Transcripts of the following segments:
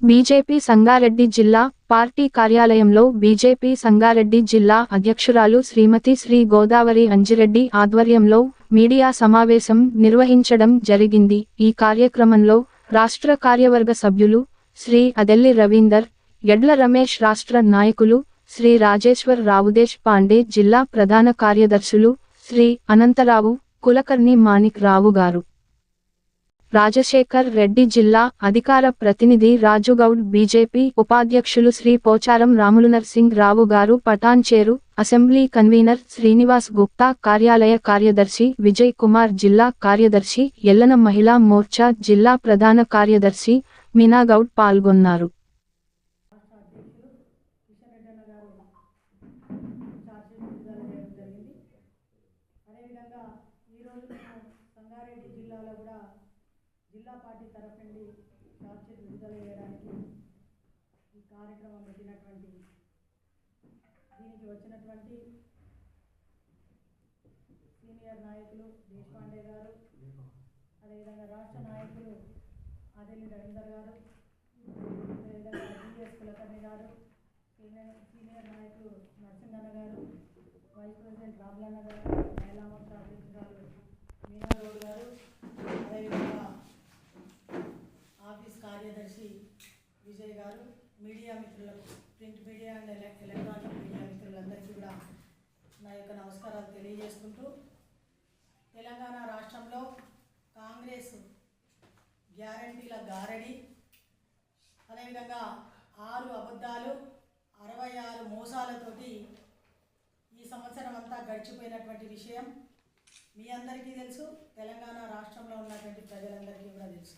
BJP Sangareddy జిల్లా party కార్యాలయంలో BJP Sangareddy జిల్లా అధ్యక్షురాలు శ్రీమతి శ్రీ గోదావరి అంజిరెడ్డి ఆధ్వర్యంలో మీడియా సమావేశం నిర్వహించడం జరిగింది. ఈ కార్యక్రమంలో రాష్ట్ర కార్యవర్గ సభ్యులు శ్రీ అదెల్లి రవీందర్ ఎడ్ల రమేష్ రాష్ట్ర నాయకులు శ్రీ రాజేశ్వర్ రావుదేశ్ పాండే జిల్లా ప్రధాన కార్యదర్శులు శ్రీ అనంతరావు కులకర్ణి మాణిక్ రావు గారు. రాజశేఖర్ రెడ్డి జిల్లా అధికార ప్రతినిధి రాజుగౌడ్ బీజేపీ ఉపాధ్యక్షులు శ్రీ పోచారం రాములునర్సింగ్ రావు గారు పటాన్చేరు అసెంబ్లీ కన్వీనర్ శ్రీనివాస్ గుప్తా కార్యాలయ కార్యదర్శి విజయ్ కుమార్ జిల్లా కార్యదర్శి ఎల్లన మహిళా మోర్చా జిల్లా ప్రధాన కార్యదర్శి మీనాగౌడ్ పాల్గొన్నారు కిషన్ రెడ్డి అన్న గారు ఛార్జీలు విడుదల చేయడం జరిగింది అదేవిధంగా ఈరోజు మేము సంగారెడ్డి జిల్లాలో కూడా జిల్లా పార్టీ తరఫు నుండి ఛార్జీలు విడుదల చేయడానికి ఈ కార్యక్రమం పెట్టినటువంటి దీనికి వచ్చినటువంటి సీనియర్ నాయకులు దేశపాండే గారు అదేవిధంగా రాష్ట్ర నాయకులు ఆదిల్లి రవీందర్ గారు అదేవిధంగా జిఎస్ కులకర్ణి గారు సీనియర్ సీనియర్ నాయకులు నరసింహన్న గారు వైస్ ప్రెసిడెంట్ రాములన్న గారు మహిళా మోర్చా అధ్యక్షురాలు మీనాగౌడ్ గారు అదేవిధంగా ఆఫీస్ కార్యదర్శి విజయ్ గారు మీడియా మిత్రులకు print media and electronic media మిత్రులందరికీ కూడా నా యొక్క నమస్కారాలు తెలియజేసుకుంటూ తెలంగాణ రాష్ట్రంలో కాంగ్రెస్ గ్యారంటీల గారడి. అదేవిధంగా ఆరు అబద్ధాలు అరవై ఆరు మోసాలతోటి ఈ సంవత్సరం అంతా గడిచిపోయినటువంటి విషయం మీ అందరికీ తెలుసు తెలంగాణ రాష్ట్రంలో ఉన్నటువంటి ప్రజలందరికీ కూడా తెలుసు.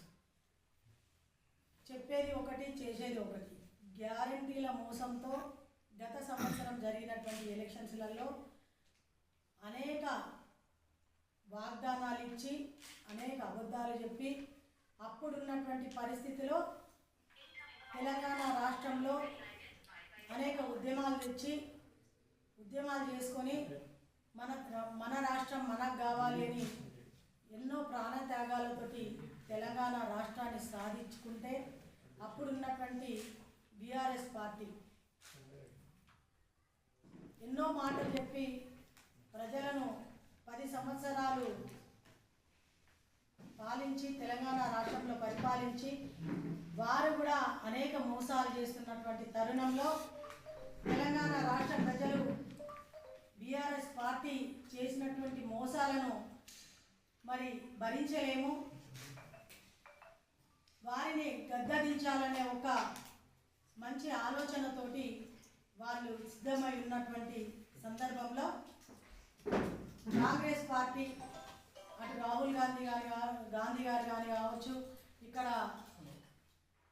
చెప్పేది ఒకటి చేసేది ఒకటి. గ్యారంటీల మోసంతో గత సంవత్సరం జరిగినటువంటి ఎలక్షన్స్లలో అనేక వాగ్దానాలు ఇచ్చి అనేక అబద్ధాలు చెప్పి అప్పుడున్నటువంటి పరిస్థితిలో తెలంగాణ రాష్ట్రంలో అనేక ఉద్యమాలు తెచ్చి ఉద్యమాలు చేసుకొని మన మన రాష్ట్రం మనకు కావాలి అని ఎన్నో ప్రాణత్యాగాలతోటి తెలంగాణ రాష్ట్రాన్ని సాధించుకుంటే అప్పుడున్నటువంటి బీఆర్ఎస్ పార్టీ. ఎన్నో మాటలు చెప్పి ప్రజలను పది సంవత్సరాలు పాలించి తెలంగాణ పరిపాలించి వారు కూడా అనేక మోసాలు చేస్తున్నటువంటి తరుణంలో తెలంగాణ రాష్ట్ర ప్రజలు బీఆర్ఎస్ పార్టీ చేసినటువంటి మోసాలను మరి భరించలేము. వారిని గద్దదించాలనే ఒక మంచి ఆలోచనతోటి వాళ్ళు సిద్ధమై ఉన్నటువంటి సందర్భంలో కాంగ్రెస్ పార్టీ అటు రాహుల్ గాంధీ గారు గాంధీ గారు కానీ కావచ్చు ఇక్కడ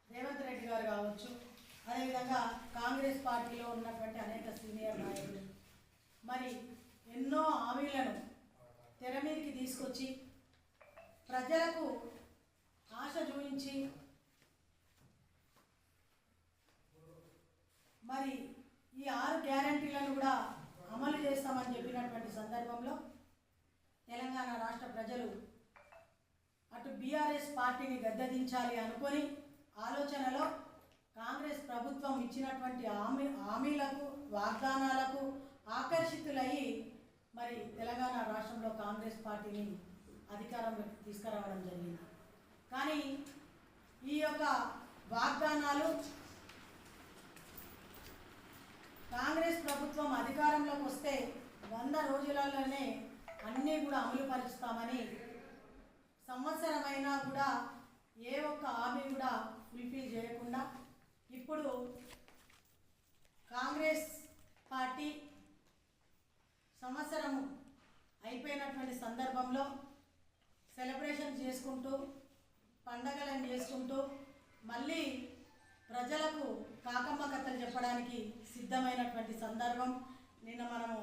రేవంత్ రెడ్డి గారు కావచ్చు అదేవిధంగా కాంగ్రెస్ పార్టీలో ఉన్నటువంటి అనేక సీనియర్ నాయకులు. మరి ఎన్నో హామీలను తెర మీదకి తీసుకొచ్చి ప్రజలకు ఆశ చూపించి మరి ఈ ఆరు గ్యారంటీలను కూడా అమలు చేస్తామని చెప్పినటువంటి సందర్భంలో తెలంగాణ రాష్ట్ర ప్రజలు అటు బీఆర్ఎస్ పార్టీని గద్దెదించాలి అనుకొని ఆలోచనలో కాంగ్రెస్ ప్రభుత్వం ఇచ్చినటువంటి హామీ హామీలకు వాగ్దానాలకు ఆకర్షితులయ్యి మరి తెలంగాణ రాష్ట్రంలో కాంగ్రెస్ పార్టీని అధికారంలోకి తీసుకురావడం జరిగింది. కానీ ఈ యొక్క వాగ్దానాలు కాంగ్రెస్ ప్రభుత్వం అధికారంలోకి వస్తే వంద రోజులలోనే అన్నీ కూడా అమలు పరుస్తామని సంవత్సరమైనా కూడా ఏ ఒక్క హామీ కూడా ఫుల్ఫిల్ చేయకుండా ఇప్పుడు కాంగ్రెస్ పార్టీ సంవత్సరం అయిపోయినటువంటి సందర్భంలో సెలబ్రేషన్ చేసుకుంటూ పండగలను చేసుకుంటూ మళ్ళీ ప్రజలకు కాకమ్మ కథలు చెప్పడానికి సిద్ధమైనటువంటి సందర్భం. నిన్న మనము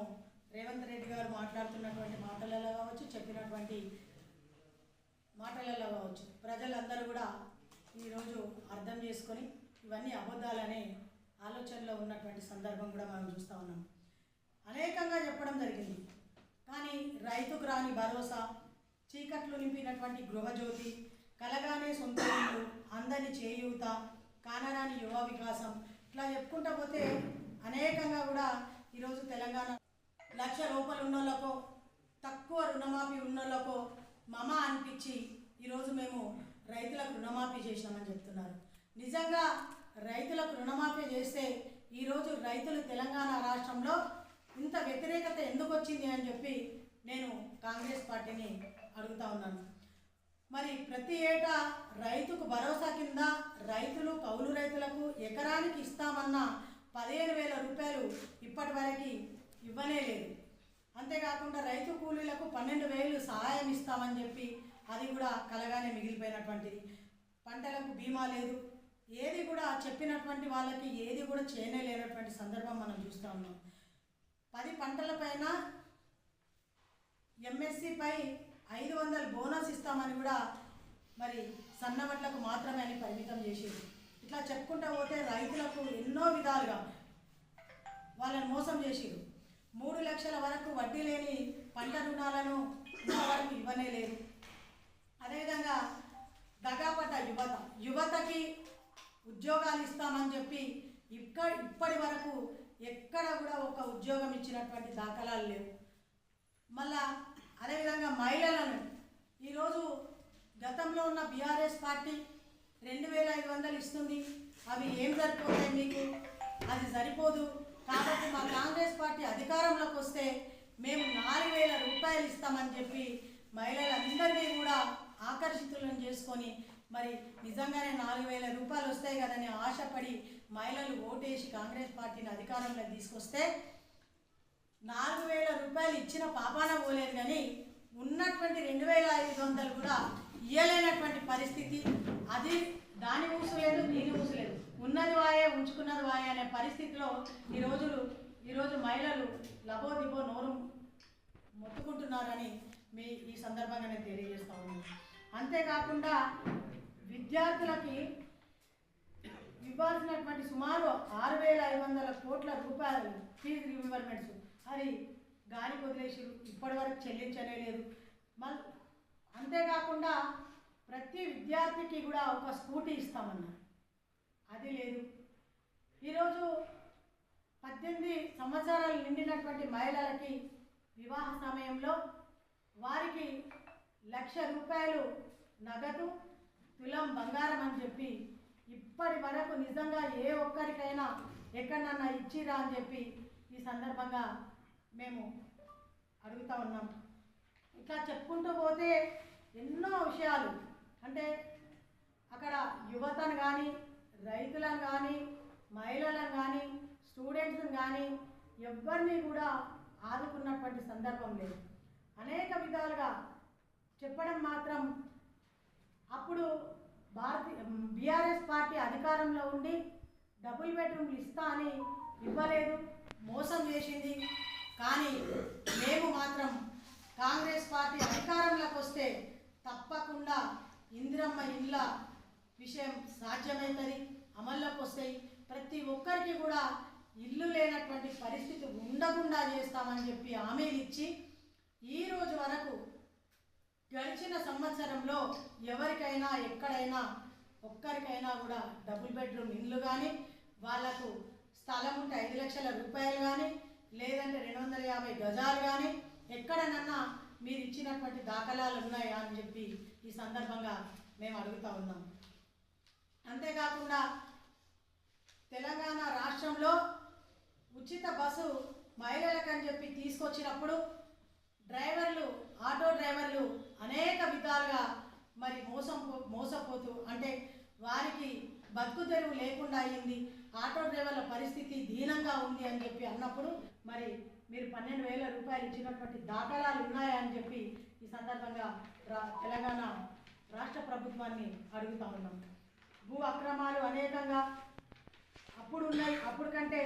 రేవంత్ రెడ్డి గారు మాట్లాడుతున్నటువంటి మాటలలో కావచ్చు చెప్పినటువంటి మాటలలో కావచ్చు. ప్రజలందరూ కూడా ఈరోజు అర్థం చేసుకొని ఇవన్నీ అబద్ధాలనే ఆలోచనలో ఉన్నటువంటి సందర్భం కూడా మనం చూస్తూ ఉన్నాం. అనేకంగా చెప్పడం జరిగింది. కానీ రైతుకు రాని భరోసా చీకట్లు నింపినటువంటి గృహజ్యోతి కలగానే సొంత అందని చేయూత కానరాని యువ వికాసం ఇట్లా చెప్పుకుంటా పోతే అనేకంగా కూడా ఈరోజు తెలంగాణ లక్ష రూపాయలు ఉన్నోళ్ళకో తక్కువ రుణమాఫీ ఉన్నోళ్ళకో మమ అనిపించి ఈరోజు మేము రైతులకు రుణమాఫీ చేసినామని చెప్తున్నారు. నిజంగా రైతులకు రుణమాఫీ చేస్తే ఈరోజు రైతులు తెలంగాణ రాష్ట్రంలో ఇంత వ్యతిరేకత ఎందుకు వచ్చింది అని చెప్పి నేను కాంగ్రెస్ పార్టీని అడుగుతా ఉన్నాను. మరి ప్రతి ఏటా రైతుకు భరోసా కింద రైతులు కౌలు రైతులకు ఎకరానికి ఇస్తామన్న పదిహేను వేల రూపాయలు ఇప్పటి వరకు ఇవ్వనే లేదు. అంతేకాకుండా రైతు కూలీలకు పన్నెండు వేలు సహాయం ఇస్తామని చెప్పి అది కూడా కలగానే మిగిలిపోయినటువంటిది. పంటలకు బీమా లేదు. ఏది కూడా చెప్పినటువంటి వాళ్ళకి ఏది కూడా చేయలేనటువంటి సందర్భం మనం చూస్తూ ఉన్నాం. పది పంటలపైన ఎంఎస్సిపై ఐదు వందల బోనస్ ఇస్తామని కూడా మరి సన్నవడ్లకు మాత్రమే అని పరిమితం చేసేది. ఇట్లా చెప్పుకుంటూ పోతే రైతులకు ఎన్నో విధాలుగా వాళ్ళని మోసం చేసిరు మూడు లక్షల వరకు వడ్డీ లేని పంట రుణాలను వరకు ఇవ్వనే లేదు. అదేవిధంగా దగాపడ్డ యువత యువతకి ఉద్యోగాలు ఇస్తామని చెప్పి ఇక్కడ ఇప్పటి వరకు ఎక్కడ కూడా ఒక ఉద్యోగం ఇచ్చినటువంటి దాఖలాలు లేవు. మళ్ళా అదేవిధంగా మహిళలను ఈరోజు గతంలో ఉన్న బీఆర్ఎస్ పార్టీ రెండు వేల ఐదు వందలు ఇస్తుంది. అవి ఏం సరిపోతాయి మీకు? అది సరిపోదు. కాబట్టి మా కాంగ్రెస్ పార్టీ అధికారంలోకి వస్తే మేము నాలుగు వేల రూపాయలు ఇస్తామని చెప్పి మహిళలందరినీ కూడా ఆకర్షితులను చేసుకొని మరి నిజంగానే నాలుగు వేల రూపాయలు వస్తాయి కదని ఆశపడి మహిళలు ఓటేసి కాంగ్రెస్ పార్టీని అధికారంలోకి తీసుకొస్తే నాలుగు వేల రూపాయలు ఇచ్చిన పాపాన పోలేదు కానీ ఉన్నటువంటి రెండు వేల ఐదు వందలు కూడా ఇయ్యలేనటువంటి పరిస్థితి. అది దాని ఊసలేదు దీని ఊసలేదు. ఉన్నది వాయే ఉంచుకున్నది వాయే అనే పరిస్థితిలో ఈ రోజులు ఈరోజు మహిళలు లబోదిబో నోరు మొత్తుకుంటున్నారని మీ ఈ సందర్భంగా నేను తెలియజేస్తా ఉన్నాను. అంతేకాకుండా విద్యార్థులకి ఇవ్వాల్సినటువంటి సుమారు ఆరు వేల ఐదు వందల కోట్ల రూపాయలు ఫీజు రిమెంబర్మెంట్స్ అది గాలి వదిలేసి ఇప్పటి వరకు చెల్లించనే లేదు. మళ్ళీ అంతేకాకుండా ప్రతి విద్యార్థికి కూడా ఒక స్కూటీ ఇస్తామన్నారు. అది లేదు. ఈరోజు పద్దెనిమిది సంవత్సరాలు నిండినటువంటి మహిళలకి వివాహ సమయంలో వారికి లక్ష రూపాయలు నగదు తులం బంగారం అని చెప్పి ఇప్పటి వరకు నిజంగా ఏ ఒక్కరికైనా ఎక్కడన్నా ఇచ్చిరా అని చెప్పి ఈ సందర్భంగా మేము అడుగుతూ ఉన్నాం. ఇట్లా చెప్పుకుంటూ పోతే ఎన్నో విషయాలు. అంటే అక్కడ యువతను కానీ రైతులను కానీ మహిళలను కానీ స్టూడెంట్స్ని కానీ ఎవ్వరిని కూడా ఆదుకున్నటువంటి సందర్భం లేదు. అనేక విధాలుగా చెప్పడం మాత్రం అప్పుడు భారతీయ బీఆర్ఎస్ పార్టీ అధికారంలో ఉండి డబుల్ బెడ్రూమ్లు ఇస్తా అని ఇవ్వలేదు మోసం చేసింది. కానీ మేము మాత్రం కాంగ్రెస్ పార్టీ అధికారంలోకి వస్తే తప్పకుండా ఇందిరమ్మ ఇళ్ళ విషయం సాధ్యమవుతుంది అమల్లోకి వస్తాయి ప్రతి ఒక్కరికి కూడా ఇల్లు లేనటువంటి పరిస్థితి ఉండకుండా చేస్తామని చెప్పి హామీలు ఇచ్చి ఈ రోజు వరకు గడిచిన సంవత్సరంలో ఎవరికైనా ఎక్కడైనా ఒక్కరికైనా కూడా డబుల్ బెడ్రూమ్ ఇల్లు కానీ వాళ్ళకు స్థలం ఉంటే ఐదు లక్షల రూపాయలు కానీ లేదంటే రెండు వందల యాభై గజాలు కానీ ఎక్కడనన్నా మీరు ఇచ్చినటువంటి దాఖలాలు ఉన్నాయా అని చెప్పి ఈ సందర్భంగా మేము అడుగుతా ఉన్నాం. అంతేకాకుండా తెలంగాణ రాష్ట్రంలో ఉచిత బస్సు మహిళలకని చెప్పి తీసుకొచ్చినప్పుడు డ్రైవర్లు ఆటో డ్రైవర్లు అనేక విధాలుగా మరి మోసం పో- మోసపోతూ అంటే వారికి బతుకు తెరువు లేకుండా అయింది ఆటో డ్రైవర్ల పరిస్థితి దీనంగా ఉంది అని చెప్పి అన్నప్పుడు మరి మీరు పన్నెండు వేల రూపాయలు ఇచ్చినటువంటి దాఖలాలు ఉన్నాయని చెప్పి ఈ సందర్భంగా రా తెలంగాణ రాష్ట్ర ప్రభుత్వాన్ని అడుగుతా ఉన్నాం. భూ అక్రమాలు అనేకంగా అప్పుడు ఉన్నాయి అప్పుడు కంటే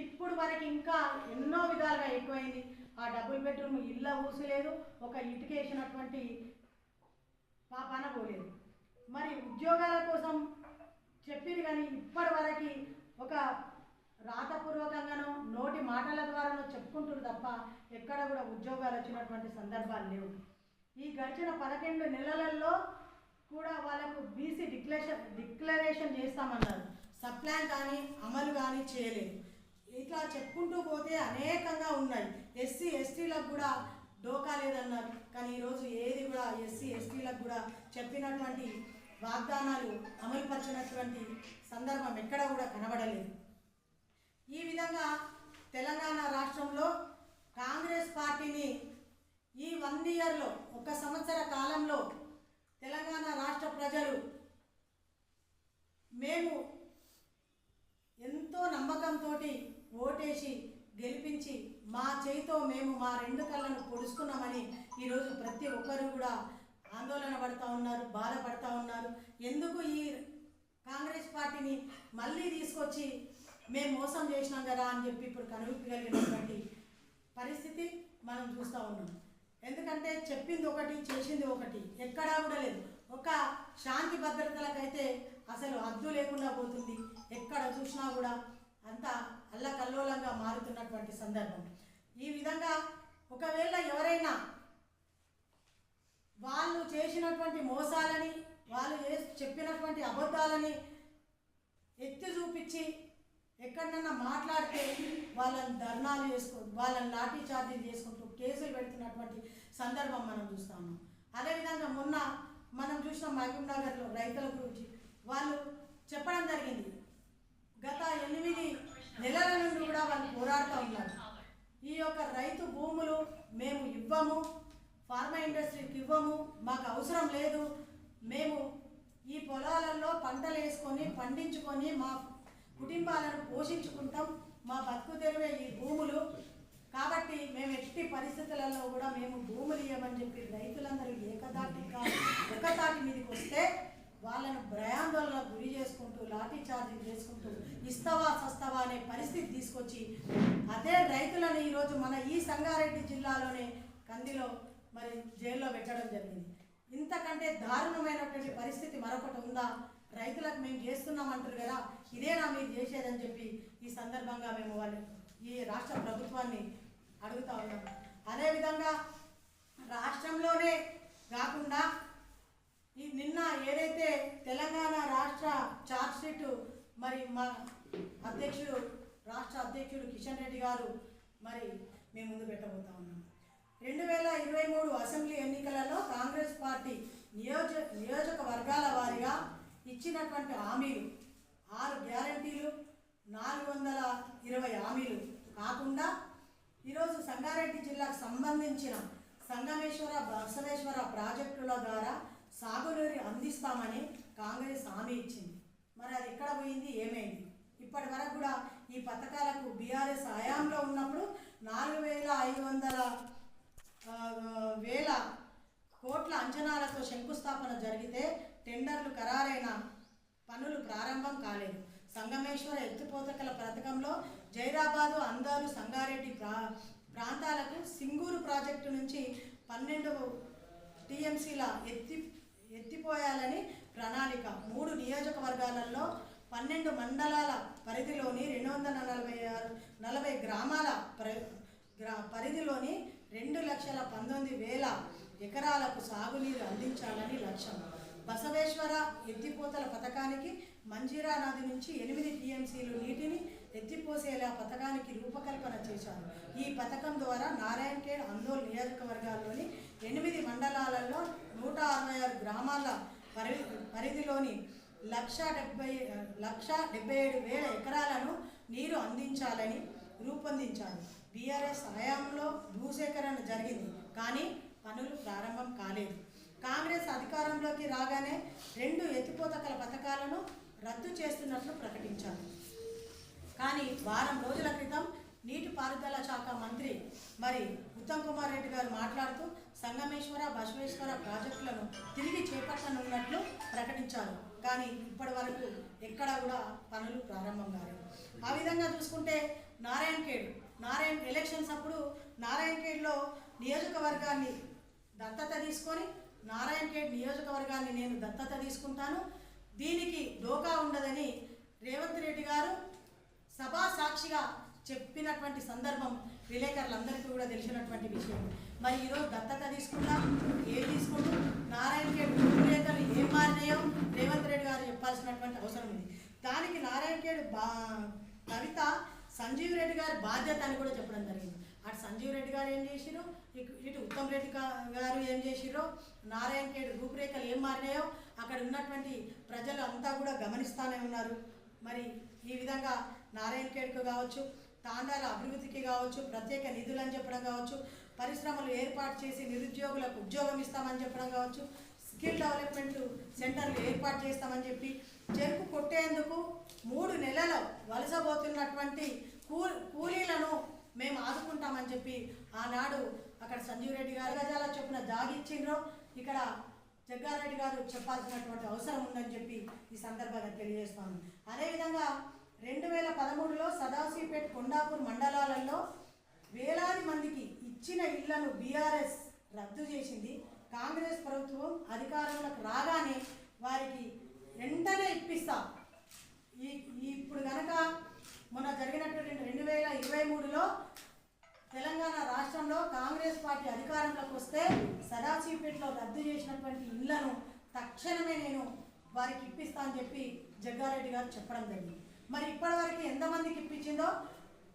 ఇప్పుడు వరకు ఇంకా ఎన్నో విధాలుగా ఎక్కువైంది. ఆ డబుల్ బెడ్రూమ్ ఇళ్ళ ఊసలేదు ఒక ఇటుకేసినటువంటి పాపాన పోలేదు. మరి ఉద్యోగాల కోసం చెప్పింది కానీ ఇప్పటి వరకు ఒక రాతపూర్వకంగానో నోటి మాటల ద్వారానో చెప్పుకుంటారు తప్ప ఎక్కడ కూడా ఉద్యోగాలు వచ్చినటువంటి సందర్భాలు లేవు. ఈ గడిచిన పదకొండు నెలలలో కూడా వాళ్ళకు బీసీ డిక్లరేషన్ డిక్లరేషన్ చేస్తామన్నారు. సప్లాన్ కానీ అమలు కానీ చేయలేదు. ఇట్లా చెప్పుకుంటూ పోతే అనేకంగా ఉన్నాయి. ఎస్సీ ఎస్టీలకు కూడా డోకా లేదన్నారు. కానీ ఈరోజు ఏది కూడా ఎస్సీ ఎస్టీలకు కూడా చెప్పినటువంటి వాగ్దానాలు అమలుపరిచినటువంటి సందర్భం ఎక్కడ కూడా కనబడలేదు. ఈ విధంగా తెలంగాణ రాష్ట్రంలో కాంగ్రెస్ పార్టీని ఈ వన్ ఇయర్లో ఒక సంవత్సర కాలంలో తెలంగాణ రాష్ట్ర ప్రజలు మేము ఎంతో నమ్మకంతో ఓటేసి గెలిపించి మా చేయితో మేము మా రెండు కళ్ళను పొడుచుకున్నామని ఈరోజు ప్రతి ఒక్కరు కూడా ఆందోళన పడుతూ ఉన్నారు బాధపడుతూ ఉన్నారు. ఎందుకు ఈ కాంగ్రెస్ పార్టీని మళ్ళీ తీసుకొచ్చి మేము మోసం చేసినాం కదా అని చెప్పి ఇప్పుడు కనువిప్పగలిగినటువంటి పరిస్థితి మనం చూస్తూ ఉన్నాం. ఎందుకంటే చెప్పింది ఒకటి చేసింది ఒకటి ఎక్కడా కూడా లేదు. ఒక శాంతి భద్రతలకైతే అసలు అద్దు లేకుండా పోతుంది. ఎక్కడ చూసినా కూడా అంతా అల్లకల్లోలంగా మారుతున్నటువంటి సందర్భం. ఈ విధంగా ఒకవేళ ఎవరైనా వాళ్ళు చేసినటువంటి మోసాలని వాళ్ళు చేసి- చెప్పినటువంటి అబద్ధాలని ఎత్తి చూపించి ఎక్కడన్నా మాట్లాడితే వాళ్ళని ధర్నాలు చేసుకో వాళ్ళని లాఠీ చార్జీలు చేసుకుంటూ కేసులు పెడుతున్నటువంటి సందర్భం మనం చూస్తా ఉన్నాం అదేవిధంగా మొన్న మనం చూసిన మహబూబ్ నగర్లో రైతుల గురించి వాళ్ళు చెప్పడం జరిగింది. గత ఎనిమిది నెలల నుండి కూడా వాళ్ళు పోరాడుతూ ఉన్నారు. ఈ యొక్క రైతు భూములు మేము ఇవ్వము ఫార్మా ఇండస్ట్రీకి ఇవ్వము మాకు అవసరం లేదు. మేము ఈ పొలాలలో పంటలు వేసుకొని పండించుకొని మా కుటుంబాలను పోషించుకుంటాం. మా బతుకు తెరువే ఈ భూములు. కాబట్టి మేము ఎట్టి పరిస్థితులలో కూడా మేము భూములు ఇవ్వమని చెప్పి రైతులందరూ ఏకదాటి కాదు మీదకి వస్తే వాళ్ళను భయాందోళనకు గురి చేసుకుంటూ లాఠీ చార్జీలు చేసుకుంటూ ఇస్తావా సస్తావా అనే పరిస్థితి తీసుకొచ్చి అదే రైతులను ఈరోజు మన ఈ సంగారెడ్డి జిల్లాలోనే కందిలో మరి జైల్లో పెట్టడం జరిగింది. ఇంతకంటే దారుణమైనటువంటి పరిస్థితి మరొకటి ఉందా? రైతులకు మేము చేస్తున్నామంటారు కదా ఇదేనా మీరు చేసేదని చెప్పి ఈ సందర్భంగా మేము వాళ్ళు ఈ రాష్ట్ర ప్రభుత్వాన్ని అడుగుతా ఉన్నాం అదేవిధంగా రాష్ట్రంలోనే కాకుండా ఈ నిన్న ఏదైతే తెలంగాణ రాష్ట్ర చార్జ్ షీట్ మరి మా అధ్యక్షుడు రాష్ట్ర అధ్యక్షుడు కిషన్ రెడ్డి గారు మరి మేము ముందు పెట్టబోతా ఉన్నాం. రెండు వేల ఇరవై మూడు అసెంబ్లీ ఎన్నికలలో కాంగ్రెస్ పార్టీ నియోజ నియోజకవర్గాల వారీగా ఇచ్చినటువంటి హామీలు ఆరు గ్యారంటీలు నాలుగు వందల ఇరవై హామీలు కాకుండా సంగారెడ్డి జిల్లాకు సంబంధించిన సంగమేశ్వర బసవేశ్వర ప్రాజెక్టుల ద్వారా సాగునీరు అందిస్తామని కాంగ్రెస్ హామీ ఇచ్చింది. మరి అది ఎక్కడ పోయింది? ఏమైంది? ఇప్పటి వరకు కూడా ఈ పథకాలకు బీఆర్ఎస్ హయాంలో ఉన్నప్పుడు నాలుగు వేల ఐదు వందల వేల కోట్ల అంచనాలతో శంకుస్థాపన జరిగితే టెండర్లు ఖరారైన పనులు ప్రారంభం కాలేదు. సంగమేశ్వర ఎత్తిపోతకల పథకంలో జైరాబాదు అందారు సంగారెడ్డి ప్రా ప్రాంతాలకు సింగూరు ప్రాజెక్టు నుంచి పన్నెండు టీఎంసీల ఎత్తి ఎత్తిపోయాలని ప్రణాళిక. మూడు నియోజకవర్గాలలో పన్నెండు మండలాల పరిధిలోని రెండు వందల నలభై ఆరు నలభై గ్రామాల ప్ర గ్రా పరిధిలోని రెండు లక్షల పంతొమ్మిది వేల ఎకరాలకు సాగునీరు అందించాలని లక్ష్యం. బసవేశ్వర ఎత్తిపోతల పథకానికి మంజీరా నది నుంచి ఎనిమిది టీఎంసీలు నీటిని ఎత్తిపోసేలా పథకానికి రూపకల్పన చేశారు ఈ పథకం ద్వారా నారాయణఖేడ్ అందోల్ నియోజకవర్గాల్లోని ఎనిమిది మండలాలలో నూట అరవై ఆరు గ్రామాల పరి పరిధిలోని లక్ష డెబ్బై లక్ష డెబ్బై ఏడు వేల ఎకరాలను నీరు అందించాలని రూపొందించారు. బీఆర్ఎస్ హయాంలో భూసేకరణ జరిగింది కానీ పనులు ప్రారంభం కాలేదు. కాంగ్రెస్ అధికారంలోకి రాగానే రెండు ఎత్తిపోతకల పథకాలను రద్దు చేస్తున్నట్లు ప్రకటించారు. కానీ వారం రోజుల క్రితం నీటిపారుదల శాఖ మంత్రి మరి ఉత్తమ్ కుమార్ రెడ్డి గారు మాట్లాడుతూ సంగమేశ్వర బసవేశ్వర ప్రాజెక్టులను తిరిగి చేపట్టనున్నట్లు ప్రకటించారు. కానీ ఇప్పటి వరకు ఎక్కడ కూడా పనులు ప్రారంభం కాలేదు. ఆ విధంగా చూసుకుంటే నారాయణఖేడ్ నారాయణ ఎలక్షన్స్ అప్పుడు నారాయణఖేడ్లో నియోజకవర్గాన్ని దత్తత తీసుకొని నారాయణఖేడ్ నియోజకవర్గాన్ని నేను దత్తత తీసుకుంటాను. దీనికి డోకా ఉండదని రేవంత్ రెడ్డి గారు సభా సాక్షిగా చెప్పినటువంటి సందర్భం విలేకరులందరికీ కూడా తెలిసినటువంటి విషయం. మరి ఈరోజు దత్తత తీసుకుంటాం ఏం తీసుకుంటూ? నారాయణ కేడు విలేకరులు ఏం మారినాయో రేవంత్ రెడ్డి గారు చెప్పాల్సినటువంటి అవసరం ఉంది. దానికి నారాయణఖేడ్ బా కవిత సంజీవ్ రెడ్డి గారి బాధ్యత అని కూడా చెప్పడం జరిగింది. అటు సంజీవ్ రెడ్డి గారు ఏం చేసిరు ఇటు ఉత్తమ్ రెడ్డి గారు ఏం చేసిరో నారాయణఖేడ్ రూపురేఖలు ఏం మారినాయో? అక్కడ ఉన్నటువంటి ప్రజలు అంతా కూడా గమనిస్తానే ఉన్నారు. మరి ఈ విధంగా నారాయణఖేడ్కు కావచ్చు తాండాల అభివృద్ధికి కావచ్చు ప్రత్యేక నిధులు అని చెప్పడం కావచ్చు పరిశ్రమలు ఏర్పాటు చేసి నిరుద్యోగులకు ఉద్యోగం ఇస్తామని చెప్పడం కావచ్చు స్కిల్ డెవలప్మెంట్ సెంటర్లు ఏర్పాటు చేస్తామని చెప్పి చెరుకు కొట్టేందుకు మూడు నెలలు వలసబోతున్నటువంటి కూ కూలీలను మేము ఆదుకుంటామని చెప్పి ఆనాడు అక్కడ సంజీవ్ రెడ్డి గారు గజాల చొప్పున జాగిచ్చిండ్రో ఇక్కడ జగ్గారెడ్డి గారు చెప్పాల్సినటువంటి అవసరం ఉందని చెప్పి ఈ సందర్భంగా తెలియజేస్తాను అదేవిధంగా రెండు వేల పదమూడులో సదాశివపేట్ కొండాపూర్ మండలాలలో వేలాది మందికి ఇచ్చిన ఇళ్ళను బీఆర్ఎస్ రద్దు చేసింది. కాంగ్రెస్ ప్రభుత్వం అధికారంలోకి రాగానే వారికి వెంటనే ఇప్పిస్తాం. ఈ ఈ ఇప్పుడు కనుక మొన్న జరిగినటువంటి రెండు వేల ఇరవై మూడులో తెలంగాణ రాష్ట్రంలో కాంగ్రెస్ పార్టీ అధికారంలోకి వస్తే సదాశివపేటలో రద్దు చేసినటువంటి ఇళ్ళను తక్షణమే నేను వారికి ఇప్పిస్తా అని చెప్పి జగ్గారెడ్డి గారు చెప్పడం జరిగింది. మరి ఇప్పటివరకు ఎంతమందికి ఇప్పించిందో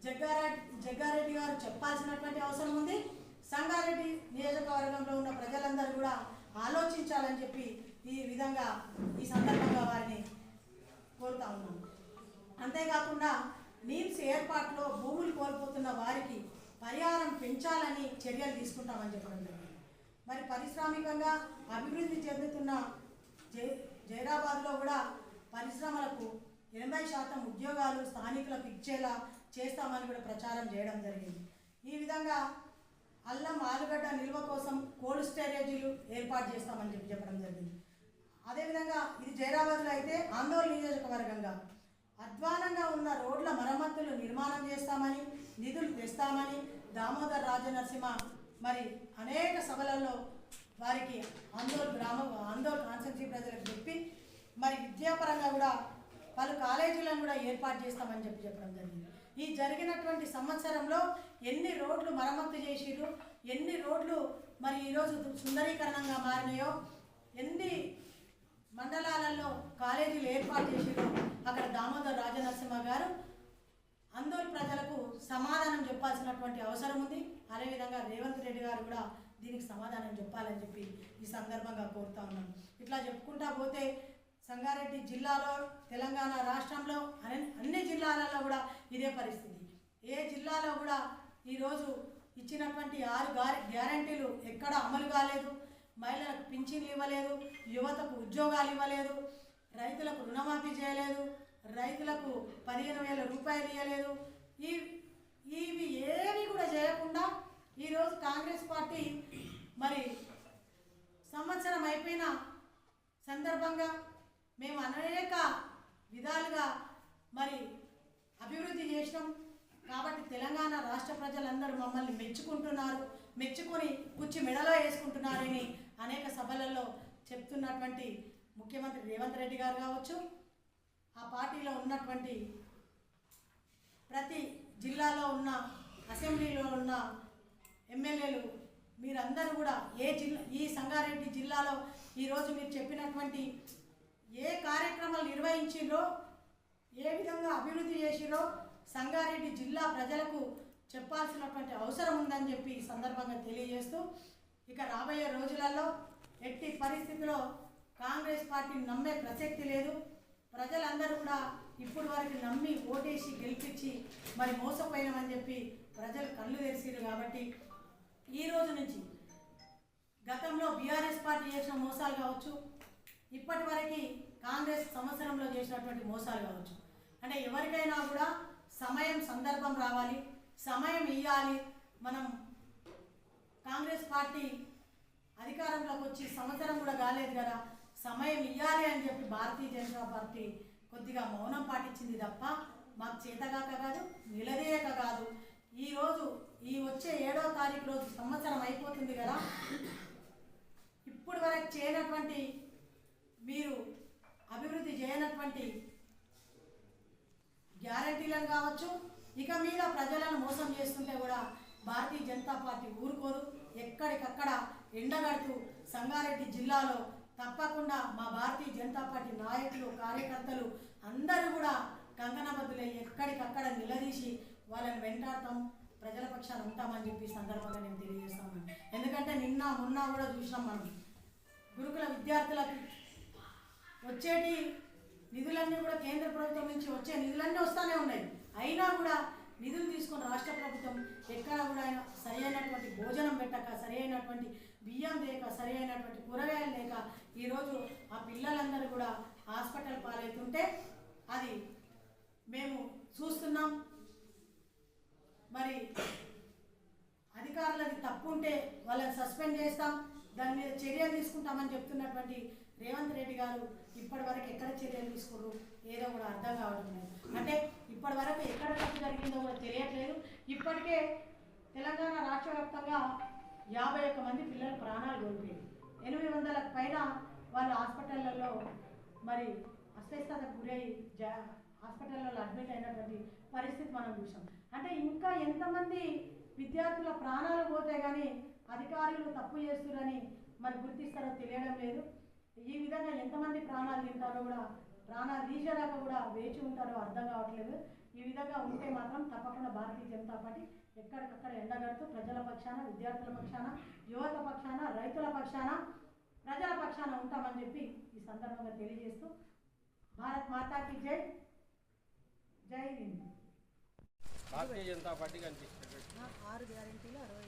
జగ్గారెడ్డి జగ్గారెడ్డి గారు చెప్పాల్సినటువంటి అవసరం ఉంది. సంగారెడ్డి నియోజకవర్గంలో ఉన్న ప్రజలందరూ కూడా ఆలోచించాలని చెప్పి ఈ విధంగా ఈ సందర్భంగా వారిని కోరుతా ఉన్నాం. అంతేకాకుండా నీమ్స్ ఏర్పాటులో భూములు కోల్పోతున్న వారికి పరిహారం పెంచాలని చర్యలు తీసుకుంటామని చెప్పడం జరిగింది. మరి పారిశ్రామికంగా అభివృద్ధి చెందుతున్న జై జైరాబాద్లో కూడా పరిశ్రమలకు ఎనభై శాతం ఉద్యోగాలు స్థానికులకు ఇచ్చేలా చేస్తామని కూడా ప్రచారం చేయడం జరిగింది. ఈ విధంగా అల్లం ఆలుగడ్డ నిల్వ కోసం కోల్డ్ స్టోరేజీలు ఏర్పాటు చేస్తామని చెప్పి చెప్పడం జరిగింది. అదేవిధంగా ఇది జైరాబాద్లో అయితే ఆందోళన నియోజకవర్గంగా అధ్వానంగా ఉన్న రోడ్ల మరమ్మతులు నిర్మాణం చేస్తామని నిధులు తెస్తామని దామోదర్ రాజనరసింహ మరి అనేక సభలలో వారికి ఆందోళన గ్రామ ఆందోళన కాన్స్టెన్సీ ప్రజలకు చెప్పి మరి విద్యాపరంగా కూడా పలు కాలేజీలను కూడా ఏర్పాటు చేస్తామని చెప్పి చెప్పడం జరిగింది. ఈ జరిగినటువంటి సంవత్సరంలో ఎన్ని రోడ్లు మరమ్మతు చేసిరు ఎన్ని రోడ్లు మరి ఈరోజు సుందరీకరణంగా మారినాయో ఎన్ని మండలాలలో కాలేజీలు ఏర్పాటు చేసిరు అక్కడ దామోదర్ రాజనరసింహ గారు అందరు ప్రజలకు సమాధానం చెప్పాల్సినటువంటి అవసరం ఉంది. అదేవిధంగా రేవంత్ రెడ్డి గారు కూడా దీనికి సమాధానం చెప్పాలని చెప్పి ఈ సందర్భంగా కోరుతా ఉన్నాను. ఇట్లా చెప్పుకుంటా పోతే సంగారెడ్డి జిల్లాలో తెలంగాణ రాష్ట్రంలో అన్ని అన్ని జిల్లాలలో కూడా ఇదే పరిస్థితి. ఏ జిల్లాలో కూడా ఈరోజు ఇచ్చినటువంటి ఆరు గారి గ్యారంటీలు ఎక్కడ అమలు కాలేదు. మహిళలకు పింఛన్లు ఇవ్వలేదు యువతకు ఉద్యోగాలు ఇవ్వలేదు రైతులకు రుణమాఫీ చేయలేదు రైతులకు పదిహేను వేల రూపాయలు ఇవ్వలేదు ఈ ఇవి ఏవి కూడా చేయకుండా ఈరోజు కాంగ్రెస్ పార్టీ మరి సంవత్సరం అయిపోయిన సందర్భంగా మేము అనేక విధాలుగా మరి అభివృద్ధి చేసినాం. కాబట్టి తెలంగాణ రాష్ట్ర ప్రజలందరూ మమ్మల్ని మెచ్చుకుంటున్నారు మెచ్చుకొని కుచ్చి మెడలో వేసుకుంటున్నారని అనేక సభలలో చెప్తున్నటువంటి ముఖ్యమంత్రి రేవంత్ రెడ్డి గారు కావచ్చు ఆ పార్టీలో ఉన్నటువంటి ప్రతి జిల్లాలో ఉన్న అసెంబ్లీలో ఉన్న ఎమ్మెల్యేలు మీరందరూ కూడా ఏ జిల్లా ఈ సంగారెడ్డి జిల్లాలో ఈరోజు మీరు చెప్పినటువంటి ఏ కార్యక్రమాలు నిర్వహించిరో ఏ విధంగా అభివృద్ధి చేసిరో సంగారెడ్డి జిల్లా ప్రజలకు చెప్పాల్సినటువంటి అవసరం ఉందని చెప్పి ఈ సందర్భంగా తెలియజేస్తూ ఇక రాబోయే రోజులలో ఎట్టి పరిస్థితిలో కాంగ్రెస్ పార్టీని నమ్మే ప్రసక్తి లేదు. ప్రజలందరూ కూడా ఇప్పుడు వరకు నమ్మి ఓటేసి గెలిపించి మరి మోసపోయినామని చెప్పి ప్రజలు కళ్ళు తెరిసిరు కాబట్టి ఈ రోజు నుంచి గతంలో బీఆర్ఎస్ పార్టీ చేసిన మోసాలు కావచ్చు ఇప్పటి వరకు కాంగ్రెస్ సంవత్సరంలో చేసినటువంటి మోసాలు కావచ్చు. అంటే ఎవరికైనా కూడా సమయం సందర్భం రావాలి సమయం ఇవ్వాలి మనం కాంగ్రెస్ పార్టీ అధికారంలోకి వచ్చి సంవత్సరం కూడా కాలేదు కదా సమయం ఇవ్వాలి అని చెప్పి భారతీయ జనతా పార్టీ కొద్దిగా మౌనం పాటించింది తప్ప మాకు చేతగాక కాదు నిలదీయక కాదు. ఈరోజు ఈ వచ్చే ఏడో తారీఖు రోజు సంవత్సరం అయిపోతుంది కదా. ఇప్పుడు వరకు చేయనటువంటి మీరు అభివృద్ధి చేయనటువంటి గ్యారంటీలను కావచ్చు ఇక మీద ప్రజలను మోసం చేస్తుంటే కూడా భారతీయ జనతా పార్టీ ఊరుకోరు. ఎక్కడికక్కడ ఎండగడుతూ సంగారెడ్డి జిల్లాలో తప్పకుండా మా భారతీయ జనతా పార్టీ నాయకులు కార్యకర్తలు అందరూ కూడా కంకణబద్దులై ఎక్కడికక్కడ నిలదీసి వాళ్ళని వెంటాడతాం ప్రజల పక్షాలు ఉంటామని చెప్పి సందర్భంగా నేను తెలియజేస్తాను ఎందుకంటే నిన్న మొన్న కూడా చూసినాం మనం. గురుకుల విద్యార్థులకు వచ్చేటి నిధులన్నీ కూడా కేంద్ర ప్రభుత్వం నుంచి వచ్చే నిధులన్నీ వస్తూనే ఉన్నాయి. అయినా కూడా నిధులు తీసుకుని రాష్ట్ర ప్రభుత్వం ఎక్కడ కూడా ఆయన సరి అయినటువంటి భోజనం పెట్టక సరి అయినటువంటి బియ్యం లేక సరి అయినటువంటి కూరగాయలు లేక ఈరోజు ఆ పిల్లలందరూ కూడా హాస్పిటల్ పాలవుతుంటే అది మేము చూస్తున్నాం. మరి అధికారులది తప్పు ఉంటే వాళ్ళని సస్పెండ్ చేస్తాం. దాని మీద చర్య తీసుకుంటామని చెప్తున్నటువంటి రేవంత్ రెడ్డి గారు ఇప్పటి వరకు ఎక్కడ చర్యలు తీసుకున్నారు ఏదో కూడా అర్థం కావడం లేదు. అంటే ఇప్పటి వరకు ఎక్కడ తప్పు జరిగిందో కూడా తెలియట్లేదు. ఇప్పటికే తెలంగాణ రాష్ట్ర వ్యాప్తంగా యాభై ఒక్క మంది పిల్లలు ప్రాణాలు కోల్పోయింది ఎనిమిది వందలకు పైన వాళ్ళు హాస్పిటళ్ళలో మరి అస్వస్థతకు గురై జా హాస్పిటల్లో అడ్మిట్ అయినటువంటి పరిస్థితి మనం చూసాం. అంటే ఇంకా ఎంతమంది విద్యార్థుల ప్రాణాలు పోతే కానీ అధికారులు తప్పు చేస్తున్నారని మరి గుర్తిస్తారో తెలియడం లేదు. ఈ విధంగా ఎంతమంది ప్రాణాలు తింటారో కూడా ప్రాణాలు తీసేదాకా కూడా వేచి ఉంటారో అర్థం కావట్లేదు. ఈ విధంగా ఉంటే మాత్రం తప్పకుండా భారతీయ జనతా పార్టీ ఎక్కడికక్కడ ఎండగడుతూ ప్రజల పక్షాన విద్యార్థుల పక్షాన యువత పక్షాన రైతుల పక్షాన ప్రజల పక్షాన ఉంటామని చెప్పి ఈ సందర్భంగా తెలియజేస్తూ భారత్ మాతాకి జై. జై హింద్. భారతీయ జనతా పార్టీ కనిపిస్తుంది. ఆరు గ్యారెంటీలు అరవై